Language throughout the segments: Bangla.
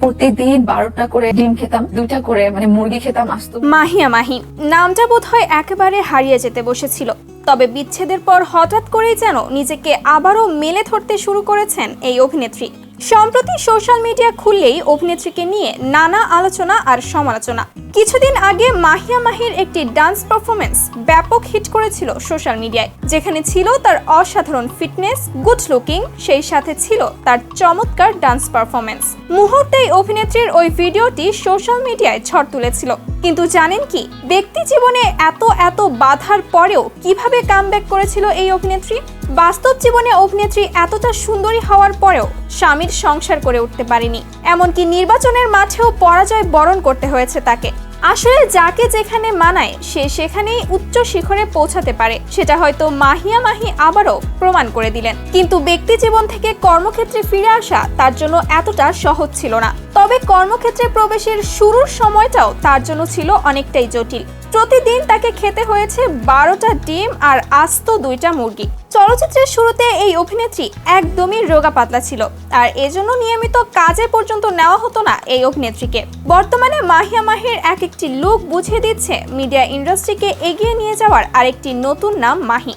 প্রতিদিন বারোটা করে ডিম খেতাম, দুইটা করে মানে মুরগি খেতাম, আসতো মাহিয়া, মাহি, নামটা বোধ হয় একেবারে হারিয়ে যেতে বসেছিল। তবে বিচ্ছেদের পর হঠাৎ করেই যেন নিজেকে আবারও মেলে ধরতে শুরু করেছেন এই অভিনেত্রী। সম্প্রতি সোশ্যাল মিডিয়া খুললেই অভিনেত্রীকে নিয়ে নানা আলোচনা আর সমালোচনা। কিছুদিন আগে মাহিয়া মাহির একটি ডান্স পারফরমেন্স ব্যাপক হিট করেছিল সোশ্যাল মিডিয়ায়, যেখানে ছিল তার অসাধারণ ফিটনেস, গুড লুকিং, সেই সাথে ছিল তার চমৎকার ডান্স পারফরমেন্স মুহূর্তেই অভিনেত্রীর ওই ভিডিওটি সোশ্যাল মিডিয়ায় ঝড় তুলেছিল। কিন্তু জানেন কি, ব্যক্তি জীবনে এত এত বাধার পরেও কীভাবে কামব্যাক করেছিল এই অভিনেত্রী? বাস্তব জীবনে অভিনেত্রী এতটা সুন্দরী হওয়ার পরেও স্বামীর সংসার করে উঠতে পারেনি। এমনকি নির্বাচনের মাঠেও পরাজয় বরণ করতে হয়েছে তাকে। আসলে যাকে যেখানে মানায়, সে সেখানেই উচ্চ শিখরে পৌঁছাতে পারে। সেটা হয়তো মাহিয়া মাহি আবারও প্রমাণ করে দিলেন। কিন্তু ব্যক্তি জীবন থেকে কর্মক্ষেত্রে ফিরে আসা তার জন্য এতটা সহজ ছিল না। তবে কর্মক্ষেত্রে প্রবেশের শুরুর সময়টাও তার জন্য ছিল অনেকটাই জটিল। প্রতিদিন তাকে খেতে হয়েছে বারোটা ডিম আর আস্ত দুইটা মুরগি। চলচ্চিত্রের শুরুতে এই অভিনেত্রী একদমই রোগা পাতলা ছিল আর এজন্য নিয়মিত কাজে পর্যন্ত নেওয়া হতো না এই অভিনেত্রীকে। বর্তমানে মাহিয়া মাহির এক একটি লুক বুঝিয়ে দিচ্ছে মিডিয়া ইন্ডাস্ট্রিকে এগিয়ে নিয়ে যাওয়ার আরেকটি নতুন নাম মাহি।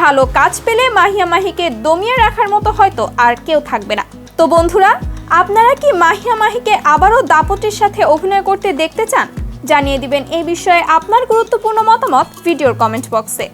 ভালো কাজ পেলে মাহিয়া মাহিকে দমিয়ে রাখার মতো হয়তো আর কেউ থাকবে না। তো বন্ধুরা আপনারা কি মাহিয়া মাহিকে আবারও দাপটের সাথে অভিনয় করতে দেখতে চান? জানিয়ে দিবেন এই বিষয়ে আপনার গুরুত্বপূর্ণ মতামত ভিডিওর কমেন্ট বক্সে